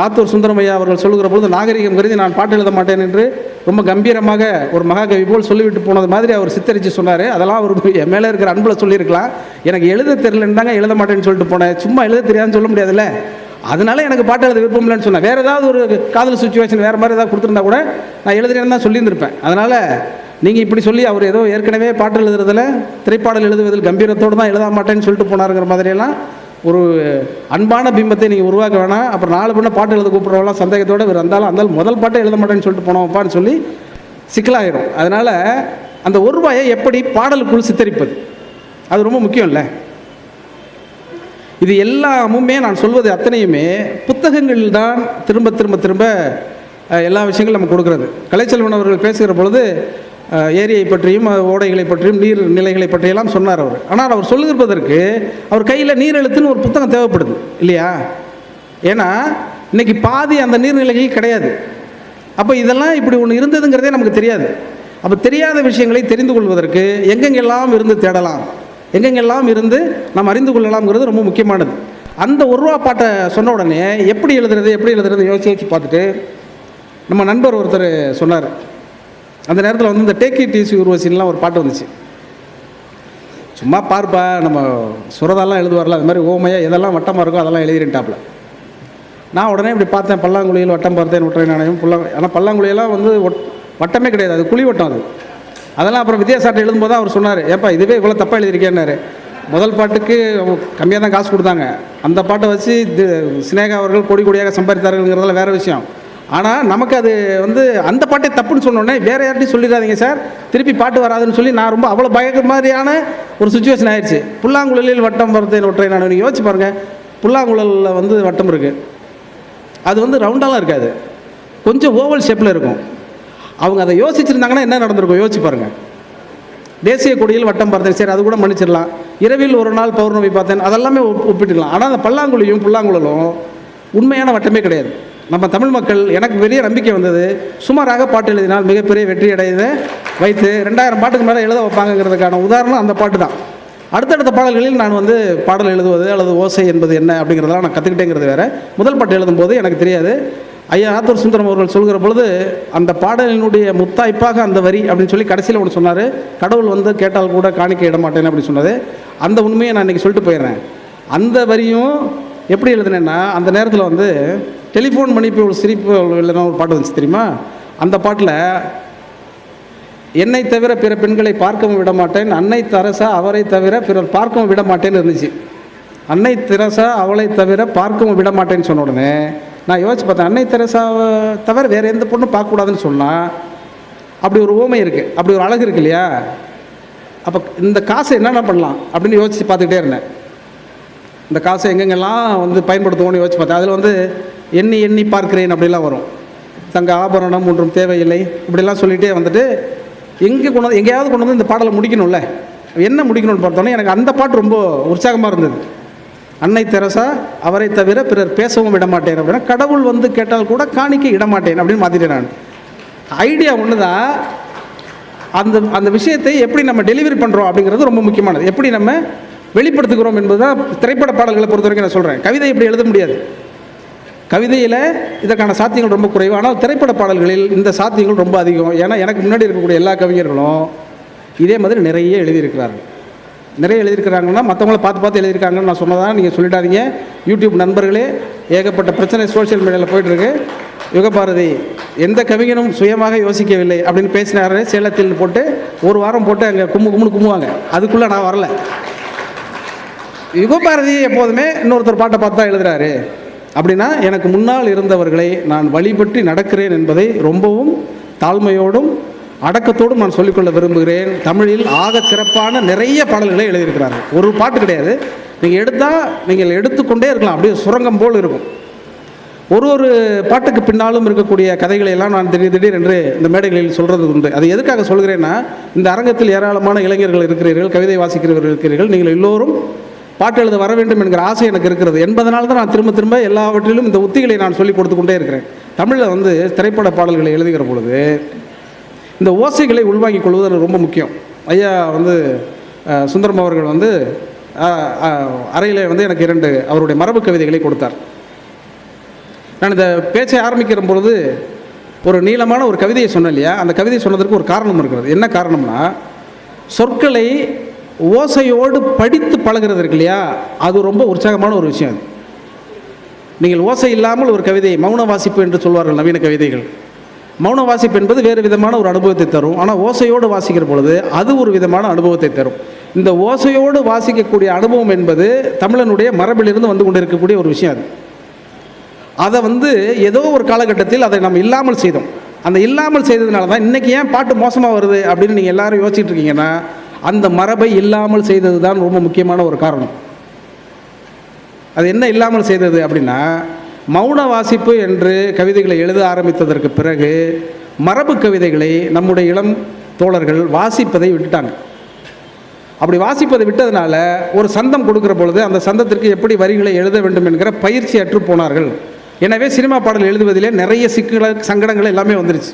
A: ஆத்தூர் சுந்தரமையா அவர்கள் சொல்லுகிற பொழுது நாகரிகம் கருதி நான் பாட்டு எழுத மாட்டேன் என்று ரொம்ப கம்பீரமாக ஒரு மகாகவி போல் சொல்லிவிட்டு போனது மாதிரி அவர் சித்தரித்து சொன்னார். அதெல்லாம் அவர் என் மேலே இருக்கிற அன்பில் சொல்லியிருக்கலாம். எனக்கு எழுத தெரியலன்னு தாங்க எழுத மாட்டேன்னு சொல்லிட்டு போனேன். சும்மா எழுத தெரியாதுன்னு சொல்ல முடியாதுல்ல? அதனால எனக்கு பாட்டு எழுத விருப்பம் இல்லைன்னு சொன்னேன் வேறு ஏதாவது ஒரு காதல் சுச்சுவேஷன் வேறு மாதிரி ஏதாவது கொடுத்துருந்தா கூட நான் எழுதுறேன்னு தான் சொல்லியிருந்திருப்பேன். அதனால் நீங்கள் இப்படி சொல்லி அவர் ஏதோ ஏற்கனவே பாட்டு எழுதுறதில் திரைப்பாடல் எழுதுவதில் கம்பீரத்தோடு தான் எழுத மாட்டேன்னு சொல்லிட்டு போனாருங்கிற மாதிரியெல்லாம் ஒரு அன்பான பிம்பத்தை நீங்கள் உருவாக்க வேணாம். அப்புறம் நாலு பண்ண பாட்டு எழுத கூப்பிட்றவங்களாம் சந்தேகத்தோடு இவர் இருந்தாலும் அந்த முதல் பாட்டை எழுத மாட்டேன்னு சொல்லிட்டு போனோம்ப்பான்னு சொல்லி சிக்கலாயிரும். அதனால் அந்த ஒரு ரூபாயை எப்படி பாடலுக்குள் சித்தரிப்பது? அது ரொம்ப முக்கியம் இல்லை இது எல்லாமுமே நான் சொல்வது அத்தனையுமே புத்தகங்களில் தான் திரும்ப திரும்ப திரும்ப எல்லா விஷயங்களும் நம்ம கொடுக்குறது. கலைச்செல்வன் அவர்கள் பேசுகிற பொழுது ஏரியை பற்றியும் ஓடைகளை பற்றியும் நீர் நிலைகளை பற்றியெல்லாம் சொன்னார் அவர். ஆனால் அவர் சொல்லியிருப்பதற்கு அவர் கையில் நீர் எழுத்துன்னு ஒரு புத்தகம் தேவைப்படுது இல்லையா? ஏன்னா இன்னைக்கு பாதி அந்த நீர்நிலைகள் கிடையாது. அப்போ இதெல்லாம் இப்படி ஒன்று இருந்ததுங்கிறதே நமக்கு தெரியாது. அப்போ தெரியாத விஷயங்களை தெரிந்து கொள்வதற்கு எங்கெங்கெல்லாம் இருந்து தேடலாம்? எங்கெங்கெல்லாம் இருந்து நாம் அறிந்து கொள்ளலாம்ங்கிறது ரொம்ப முக்கியமானது. அந்த ஒரு ரூபா பாட்டை சொன்ன உடனே எப்படி எழுதுறது எப்படி எழுதுறது யோசிச்சு யோசிச்சு பார்த்துட்டு நம்ம நண்பர் ஒருத்தர் சொன்னார். அந்த நேரத்தில் வந்து இந்த டேக்கி டிசி உருவசின்லாம் ஒரு பாட்டு வந்துச்சு. சும்மா பார்ப்பா நம்ம சுரதாலாம் எழுதுவார்ல அது மாதிரி ஓமையாக எதெல்லாம் வட்டமாக இருக்கோ அதெல்லாம் எழுதிருட்டாப்புல நான் உடனே இப்படி பார்த்தேன் பல்லாங்குழியில் வட்டம் பார்த்தேன் ஒற்றை நாணயம் புல்லா ஆனால் பல்லாங்குழியெல்லாம் வந்து ஒட்- வட்டமே கிடையாது அது குழி வட்டம் அது. அதெல்லாம் அப்புறம் வித்யாசாட்டை எழுதும்போது தான் அவர் சொன்னார் ஏப்பா இதுவே இவ்வளோ தப்பாக எழுதியிருக்கேன்னாரு. முதல் பாட்டுக்கு கம்மியாக தான் காசு கொடுத்தாங்க. அந்த பாட்டை வச்சு தி- சினேகா அவர்கள் கொடி கொடியாக சம்பாதித்தார்கள்ங்கிறதெல்லாம் வேறு விஷயம். ஆனால் நமக்கு அது வந்து அந்த பாட்டை தப்புன்னு சொன்னோடனே வேறு யார்ட்டையும் சொல்லிடாதீங்க சார். திருப்பி பாட்டு வராதுன்னு சொல்லி நான் ரொம்ப அவ்வளோ பயக்க மாதிரியான ஒரு சுச்சுவேஷன் ஆயிடுச்சு. புல்லாங்குழலில் வட்டம் வரத்தேன் ஒற்றை நான் நீங்கள் யோசிச்சு பாருங்கள் புல்லாங்குழலில் வந்து வட்டம் இருக்குது அது வந்து ரவுண்டாலாம் இருக்காது. கொஞ்சம் ஓவல் ஷேப்பில் இருக்கும். அவங்க அதை யோசிச்சிருந்தாங்கன்னா என்ன நடந்திருக்கும்? யோசிச்சு பாருங்கள் தேசிய கொடியில் வட்டம் பார்த்தேன். சரி அது கூட மன்னிச்சிடலாம். இரவில் ஒரு நாள் பௌர்ணமி பார்த்தேன். அதெல்லாமே ஒப்பிட்டுக்கலாம். ஆனால் அந்த பல்லாங்குழியும் புல்லாங்குழலும் உண்மையான வட்டமே கிடையாது. நம்ம தமிழ் மக்கள் எனக்கு பெரிய நம்பிக்கை வந்தது சுமாராக பாட்டு எழுதினால் மிகப்பெரிய வெற்றி அடையதை வைத்து ரெண்டாயிரம் பாட்டுக்கு மேலே எழுத வைப்பாங்கங்கிறதுக்கான உதாரணம் அந்த பாட்டு தான். அடுத்தடுத்த பாடல்களில் நான் வந்து பாடல் எழுதுவது அல்லது ஓசை என்பது என்ன அப்படிங்கிறதெல்லாம் நான் கற்றுக்கிட்டேங்கிறது வேறு. முதல் பாட்டு எழுதும்போது எனக்கு தெரியாது. ஐயா ஆத்தூர் சுந்தரம் அவர்கள் சொல்கிற பொழுது அந்த பாடலினுடைய முத்தாய்ப்பாக அந்த வரி அப்படின்னு சொல்லி கடைசியில் ஒன்று சொன்னார். கடவுள் வந்து கேட்டால் கூட காணிக்க இட மாட்டேன் அப்படின்னு சொன்னது. அந்த உண்மையை நான் இன்றைக்கி சொல்லிட்டு போயிடுறேன். அந்த வரியும் எப்படி எழுதுனேன்னா அந்த நேரத்தில் வந்து டெலிஃபோன் பண்ணி இப்போ ஒரு சிரிப்பு இல்லைன்னா ஒரு பாட்டு வந்துச்சு தெரியுமா? அந்த பாட்டில் என்னை தவிர பிற பெண்களை பார்க்கவும் விட மாட்டேன். அன்னை தரசா அவரை தவிர பிறர் பார்க்கவும் விட மாட்டேன்னு இருந்துச்சு. அன்னை தெரசா அவளை தவிர பார்க்கவும் விட மாட்டேன்னு சொன்ன உடனே நான் யோசிச்சு பார்த்தேன் அன்னை தெரசாவை தவிர வேறு எந்த பொண்ணும் பார்க்கக்கூடாதுன்னு சொன்னால் அப்படி ஒரு ஓமை இருக்குது அப்படி ஒரு அழகு இருக்கு இல்லையா? அப்போ இந்த காசை என்னென்ன பண்ணலாம்? அப்படின்னு யோசித்து பார்த்துக்கிட்டே இருந்தேன். இந்த காசை எங்கெங்கெல்லாம் வந்து பயன்படுத்துவோம்னு யோசிச்சு பார்த்தேன். அதில் வந்து எண்ணி எண்ணி பார்க்கிறேன் அப்படிலாம் வரும். தங்க ஆபரணம் ஒன்றும் தேவையில்லை. இப்படிலாம் சொல்லிகிட்டே வந்துட்டு எங்கே கொண்டு வந்து எங்கேயாவது கொண்டு வந்து இந்த பாடலை முடிக்கணும்ல? என்ன முடிக்கணும்னு பார்த்தோன்னே எனக்கு அந்த பாட்டு ரொம்ப உற்சாகமாக இருந்தது. அன்னை தெரசா அவரை தவிர பிறர் பேசவும் விடமாட்டேன் அப்படின்னா கடவுள் வந்து கேட்டால் கூட காணிக்க இடமாட்டேன் அப்படின்னு மாற்றிட்டேன் நான். ஐடியா ஒன்று தான் அந்த அந்த விஷயத்தை எப்படி நம்ம டெலிவரி பண்ணுறோம் அப்படிங்கிறது ரொம்ப முக்கியமானது. எப்படி நம்ம வெளிப்படுத்துகிறோம் என்பது தான் திரைப்பட பாடல்களை பொறுத்த வரைக்கும் நான் சொல்கிறேன் கவிதை இப்படி எழுத முடியாது. கவிதையில் இதற்கான சாத்தியங்கள் ரொம்ப குறைவு. ஆனால் திரைப்பட பாடல்களில் இந்த சாத்தியங்கள் ரொம்ப அதிகம். ஏன்னா எனக்கு முன்னாடி இருக்கக்கூடிய எல்லா கவிஞர்களும் இதே மாதிரி நிறைய எழுதியிருக்கிறார்கள். நிறைய எழுதியிருக்கிறாங்கன்னா மற்றவங்கள பார்த்து பார்த்து எழுதியிருக்காங்கன்னு நான் சொன்னதான் நீங்கள் சொல்லிட்டாதீங்க யூடியூப் நண்பர்களே ஏகப்பட்ட பிரச்சனை சோஷியல் மீடியாவில் போயிட்டுருக்கு. யுகபாரதி எந்த கவிஞனும் சுயமாக யோசிக்கவில்லை அப்படின்னு பேசினாரு சேலத்தில் போட்டு ஒரு வாரம் போட்டு அங்கே கும்மு கும்முன்னு கும்புவாங்க அதுக்குள்ளே நான் வரல. யுகபாரதி எப்போதுமே இன்னொருத்தர் பாட்டை பார்த்து தான் எழுதுறாரு. அப்படின்னா எனக்கு முன்னால் இருந்தவர்களை நான் வழிபற்றி நடக்கிறேன் என்பதை ரொம்பவும் தாழ்மையோடும் அடக்கத்தோடும் நான் சொல்லிக்கொள்ள விரும்புகிறேன். தமிழில் ஆக சிறப்பான நிறைய பாடல்களை எழுதியிருக்கிறார்கள் ஒரு பாட்டு கிடையாது. நீங்கள் எடுத்தால் நீங்கள் எடுத்துக்கொண்டே இருக்கலாம். அப்படியே சுரங்கம் போல் இருக்கும். ஒரு ஒரு பாட்டுக்கு பின்னாலும் இருக்கக்கூடிய கதைகளை எல்லாம் நான் திடீர் திடீர் என்று இந்த மேடைகளில் சொல்கிறது உண்டு. அது எதுக்காக சொல்கிறேன்னா இந்த அரங்கத்தில் ஏராளமான இளைஞர்கள் இருக்கிறீர்கள் கவிதை வாசிக்கிறவர்கள் இருக்கிறீர்கள். நீங்கள் எல்லோரும் பாட்டு எழுத வர வேண்டும் என்கிற ஆசை எனக்கு இருக்கிறது. என்பதனால தான் நான் திரும்ப திரும்ப எல்லாவற்றிலும் இந்த உத்திகளை நான் சொல்லிக் கொடுத்து கொண்டே இருக்கிறேன். தமிழில் வந்து திரைப்பட பாடல்களை எழுதுகிற பொழுது இந்த ஓசைகளை உள்வாங்கிக் கொள்வது ரொம்ப முக்கியம். ஐயா வந்து சுந்தரம் அவர்கள் வந்து அறையில் வந்து எனக்கு இரண்டு அவருடைய மரபு கவிதைகளை கொடுத்தார். நான் இந்த பேச்சை ஆரம்பிக்கிற பொழுது ஒரு நீளமான ஒரு கவிதையை சொன்னேன் இல்லையா? அந்த கவிதையை சொன்னதற்கு ஒரு காரணம் இருக்கிறது. என்ன காரணம்னா சொற்களை ஓசையோடு படித்து பழகிறது இருக்கு இல்லையா? அது ரொம்ப உற்சாகமான ஒரு விஷயம் அது. நீங்கள் ஓசை இல்லாமல் ஒரு கவிதை மௌன வாசிப்பு என்று சொல்வார்கள் நவீன கவிதைகள். மௌன வாசிப்பு என்பது வேறு விதமான ஒரு அனுபவத்தை தரும். ஆனால் ஓசையோடு வாசிக்கிற பொழுது அது ஒரு விதமான அனுபவத்தை தரும். இந்த ஓசையோடு வாசிக்கக்கூடிய அனுபவம் என்பது தமிழனுடைய மரபிலிருந்து வந்து கொண்டிருக்கக்கூடிய ஒரு விஷயம் அது. அதை வந்து ஏதோ ஒரு காலகட்டத்தில் அதை நம்ம இல்லாமல் செய்தோம். அந்த இல்லாமல் செய்ததுனால தான் இன்றைக்கி ஏன் பாட்டு மோசமாக வருது அப்படின்னு நீங்கள் எல்லாரும் யோசிச்சுட்டு இருக்கீங்கன்னா அந்த மரபை இல்லாமல் செய்தது தான் ரொம்ப முக்கியமான ஒரு காரணம். அது என்ன இல்லாமல் செய்தது அப்படின்னா மௌன வாசிப்பு என்று கவிதைகளை எழுத ஆரம்பித்ததற்கு பிறகு மரபு கவிதைகளை நம்முடைய இளம் தோழர்கள் வாசிப்பதை விட்டுட்டாங்க. அப்படி வாசிப்பதை விட்டதுனால ஒரு சந்தம் கொடுக்குற பொழுது அந்த சந்தத்திற்கு எப்படி வரிகளை எழுத வேண்டும் என்கிற பயிற்சி அற்று போனார்கள். எனவே சினிமா பாடல் எழுதுவதிலே நிறைய சிக்கல சங்கடங்கள் எல்லாமே வந்துருச்சு.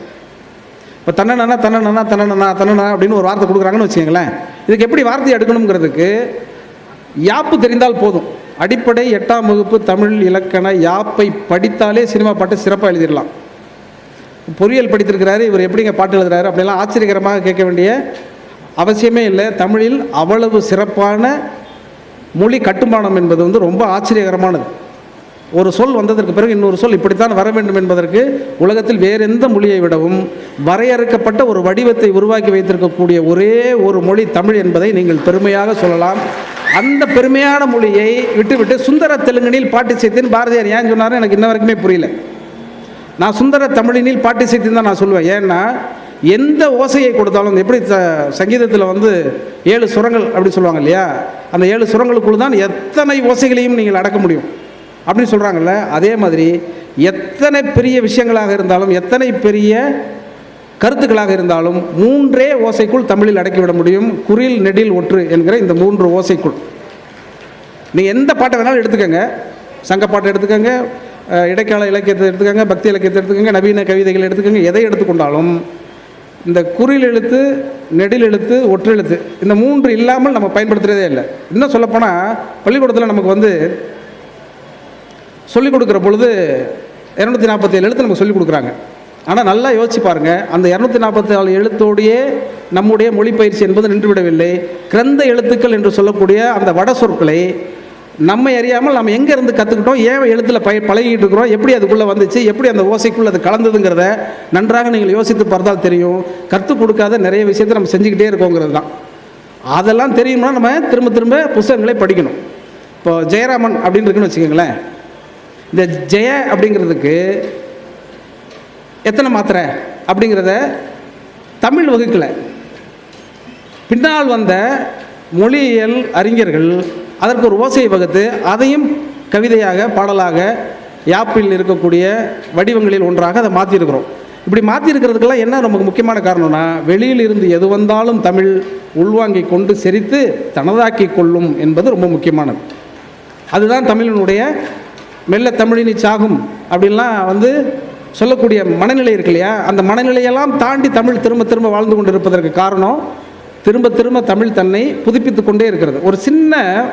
A: இப்போ தன்னனா தன்னனா தன்னனா தன்னனா அப்படின்னு ஒரு வார்த்தை கொடுக்குறாங்கன்னு வச்சுக்கோங்களேன். இதுக்கு எப்படி வார்த்தை எடுக்கணுங்கிறதுக்கு யாப்பு தெரிந்தால் போதும். அடிப்படை எட்டாம் வகுப்பு தமிழ் இலக்கண யாப்பை படித்தாலே சினிமா பாட்டு சிறப்பாக எழுதிடலாம். பொறியியல் படித்திருக்கிறாரு இவர் எப்படிங்க பாட்டு எழுதுறாரு அப்படிலாம் ஆச்சரியகரமாக கேட்க வேண்டிய அவசியமே இல்லை. தமிழில் அவ்வளவு சிறப்பான மொழி கட்டுமானம் என்பது வந்து ரொம்ப ஆச்சரியகரமானது. ஒரு சொல் வந்ததற்கு பிறகு இன்னொரு சொல் இப்படித்தான் வர வேண்டும் என்பதற்கு உலகத்தில் வேறு எந்த மொழியை விடவும் வரையறுக்கப்பட்ட ஒரு வடிவத்தை உருவாக்கி வைத்திருக்கக்கூடிய ஒரே ஒரு மொழி தமிழ் என்பதை நீங்கள் பெருமையாக சொல்லலாம். அந்த பெருமையான மொழியை விட்டுவிட்டு சுந்தர தெலுங்கனில் பாட்டு செய்தேன் பாரதியார் ஏன் சொன்னார் எனக்கு இன்ன வரைக்குமே புரியல. நான் சுந்தர தமிழினில் பாட்டு செய்தேன் தான் நான் சொல்லுவேன் ஏன்னா எந்த ஓசையை கொடுத்தாலும் எப்படி சங்கீதத்தில் வந்து ஏழு சுரங்கள் அப்படி சொல்லுவாங்க இல்லையா? அந்த ஏழு சுரங்களுக்குள் தான் எத்தனை ஓசைகளையும் நீங்கள் அடக்க முடியும். அப்படின்னு சொல்கிறாங்கல்ல அதே மாதிரி எத்தனை பெரிய விஷயங்களாக இருந்தாலும் எத்தனை பெரிய கருத்துக்களாக இருந்தாலும் மூன்றே ஓசைக்குள் தமிழில் அடக்கிவிட முடியும். குறில் நெடில் ஒற்று என்கிற இந்த மூன்று ஓசைக்குள். நீங்கள் எந்த பாட்டை வேணாலும் எடுத்துக்கோங்க. சங்க பாட்டை எடுத்துக்கோங்க இடைக்கால இலக்கியத்தை எடுத்துக்கோங்க பக்தி இலக்கியத்தை எடுத்துக்கோங்க நவீன கவிதைகள் எடுத்துக்கோங்க எதை எடுத்துக்கொண்டாலும் இந்த குறில் எழுத்து நெடில் எழுத்து ஒற்றெழுத்து இந்த மூன்று இல்லாமல் நம்ம பயன்படுத்துகிறதே இல்லை. இன்னும் சொல்லப்போனால் பள்ளிக்கூடத்தில் நமக்கு வந்து சொல்லிக் கொடுக்குற பொழுது இரநூத்தி நாற்பத்தேழு எழுத்து நமக்கு சொல்லிக் கொடுக்குறாங்க. ஆனால் நல்லா யோசிச்சு பாருங்கள் அந்த இரநூத்தி நாற்பத்தி நாலு எழுத்தோடையே நம்முடைய மொழிப்பயிற்சி என்பது நின்றுவிடவில்லை. கிரந்த எழுத்துக்கள் என்று சொல்லக்கூடிய அந்த வட சொற்களை நம்ம அறியாமல் நம்ம எங்கே இருந்து கற்றுக்கிட்டோம் ஏன் எழுத்தில் பய பழகிட்டு இருக்கிறோம்? எப்படி அதுக்குள்ளே வந்துச்சு? எப்படி அந்த ஓசைக்குள்ளே அது கலந்ததுங்கிறத நன்றாக நீங்கள் யோசித்து பார்த்தால் தெரியும். கற்றுக் கொடுக்காத நிறைய விஷயத்தை நம்ம செஞ்சுக்கிட்டே இருக்கோங்கிறது தான். அதெல்லாம் தெரியும்னா நம்ம திரும்ப திரும்ப புஸ்தகங்களை படிக்கணும். இப்போ ஜெயராமன் அப்படின்னு இருக்குன்னு வச்சுக்கோங்களேன். இந்த ஜெய அப்படிங்கிறதுக்கு எத்தனை மாத்திரை அப்படிங்கிறத தமிழ் வகுக்கலை. பின்னால் வந்த மொழியியல் அறிஞர்கள் அதற்கு ஒரு ஓசையை வகுத்து அதையும் கவிதையாக பாடலாக யாப்பில் இருக்கக்கூடிய வடிவங்களில் ஒன்றாக அதை மாற்றிருக்கிறோம் இப்படி மாற்றிருக்கிறதுக்கெல்லாம் என்ன நமக்கு முக்கியமான காரணம்னா வெளியில் இருந்து எது வந்தாலும் தமிழ் உள்வாங்கி கொண்டு செரித்து தனதாக்கி கொள்ளும் என்பது ரொம்ப முக்கியமானது. அதுதான் தமிழினுடைய மெல்ல தமிழினி சாகும் அப்படின்லாம் வந்து சொல்லக்கூடிய மனநிலை இருக்கு இல்லையா? அந்த மனநிலையெல்லாம் தாண்டி தமிழ் திரும்ப திரும்ப வாழ்ந்து கொண்டு இருப்பதற்கு காரணம் திரும்ப திரும்ப தமிழ் தன்னை புதுப்பித்து கொண்டே இருக்கிறது. ஒரு சின்ன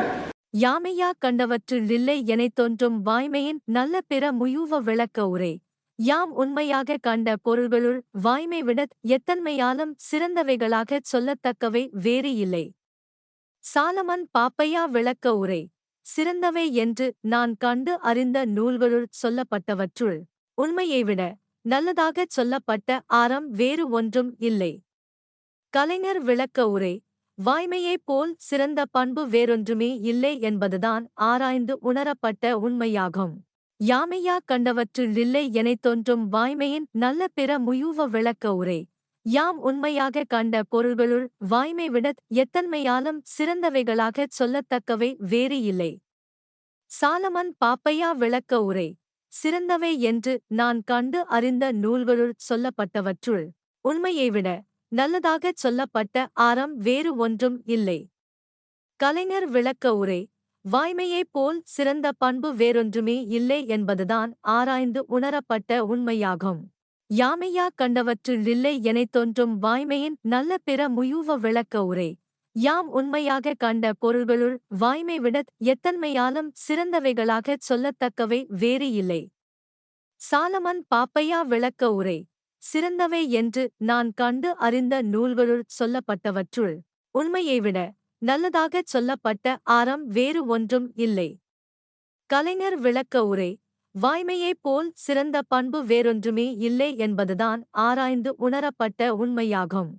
B: யாமையா கண்டவற்றில்லை என தோன்றும் வாய்மையின் நல்ல பிற முயூவ விளக்க உரை. யாம் உண்மையாக கண்ட பொருள்களுள் வாய்மை விட எத்தன்மையாலும் சிறந்தவைகளாகச் சொல்லத்தக்கவை வேறு இல்லை. சாலமன் பாப்பையா விளக்க உரை. சிறந்தவை என்று நான் கண்டு அறிந்த நூல்களுள் சொல்லப்பட்டவற்றுள் உண்மையை விட நல்லதாகச் சொல்லப்பட்ட ஆரம் வேறு ஒன்றும் இல்லை. கலைஞர் விளக்க உரை வாய்மையைப் போல் சிறந்த பண்பு வேறொன்றுமே இல்லை என்பதுதான் ஆராய்ந்து உணரப்பட்ட உண்மையாகும். யாமையா கண்டவற்றில்லை எனத் தோன்றும் வாய்மையின் நல்ல பிற முயூவ விளக்க உரை. யாம் உண்மையாக கண்ட பொருள்களுள் வாய்மை விடத் எத்தன்மையாலும் சிறந்தவைகளாகச் சொல்லத்தக்கவை வேறு இல்லை. சாலமன் பாப்பையா விளக்க உரை சிறந்தவை என்று நான் கண்டு அறிந்த நூல்களுள் சொல்லப்பட்டவற்றுள் உண்மையை விட நல்லதாகச் சொல்லப்பட்ட ஆரம் வேறு ஒன்றும் இல்லை. கலைஞர் விளக்க உரை வாய்மையைப் போல் சிறந்த பண்பு வேறொன்றுமே இல்லை என்பதுதான் ஆராய்ந்து உணரப்பட்ட உண்மையாகும். யாமையா கண்டவற்றில்லை எனத் தோன்றும் வாய்மையின் நல்ல பிற முயூவ விளக்க உரை. யாம் உண்மையாக கண்ட பொருள்களுள் வாய்மை விடத் எத்தன்மையாலும் சிறந்தவைகளாகச் சொல்லத்தக்கவை வேறு இல்லை. சாலமன் பாப்பையா விளக்க உரை. சிறந்தவை என்று நான் கண்டு அறிந்த நூல்களுள் சொல்லப்பட்டவற்றுள் உண்மையை விட நல்லதாகச் சொல்லப்பட்ட ஆரம் வேறு ஒன்றும் இல்லை. கலைஞர் விளக்க உரை. வாய்மையைப் போல் சிறந்த பண்பு வேறொன்றுமே இல்லை என்பதுதான் ஆராய்ந்து உணரப்பட்ட உண்மையாகும்.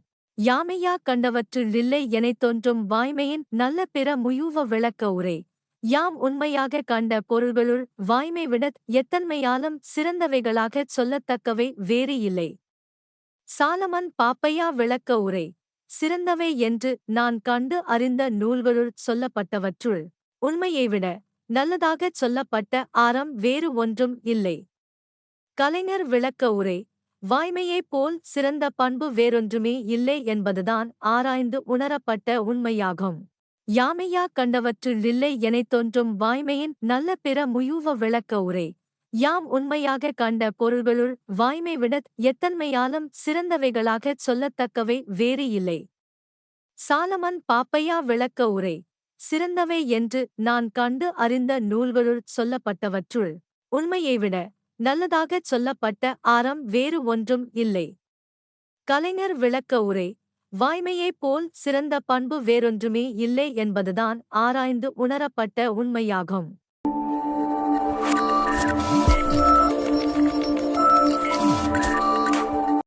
B: யாமையா கண்டவற்றில்லை எனத் தோன்றும் வாய்மையின் நல்ல பிற முயூவ விளக்க உரை. யாம் உண்மையாக கண்ட பொருள்களுள் வாய்மை விட எத்தன்மையாலும் சிறந்தவைகளாகச் சொல்லத்தக்கவை வேறு இல்லை. சாலமன் பாப்பையா விளக்க உரை. சிறந்தவை என்று நான் கண்டு அறிந்த நூல்களுள் சொல்லப்பட்டவற்றுள் உண்மையை விட நல்லதாகச் சொல்லப்பட்ட ஆரம் வேறு ஒன்றும் இல்லை. கலைஞர் விளக்க உரை வாய்மையைப் போல் சிறந்த பண்பு வேறொன்றுமே இல்லை என்பதுதான் ஆராய்ந்து உணரப்பட்ட உண்மையாகும். யாமையா கண்டவற்றில்லை எனத் தோன்றும் வாய்மையின் நல்ல பிற முயூவ விளக்க உரை. யாம் உண்மையாக கண்ட பொருள்களுள் வாய்மை விடத் எத்தன்மையாலும் சிறந்தவைகளாகச் சொல்லத்தக்கவை வேறு இல்லை. சாலமன் பாப்பையா விளக்க உரை சிறந்தவை என்று நான் கண்டு அறிந்த நூல்களுள் சொல்லப்பட்டவற்றுள் உண்மையை விட நல்லதாகச் சொல்லப்பட்ட ஆரம் வேறு ஒன்றும் இல்லை. கலைஞர் விளக்க உரை வாய்மையைப் போல் சிறந்த பண்பு வேறொன்றுமே இல்லை என்பதுதான் ஆராய்ந்து உணரப்பட்ட உண்மையாகும்.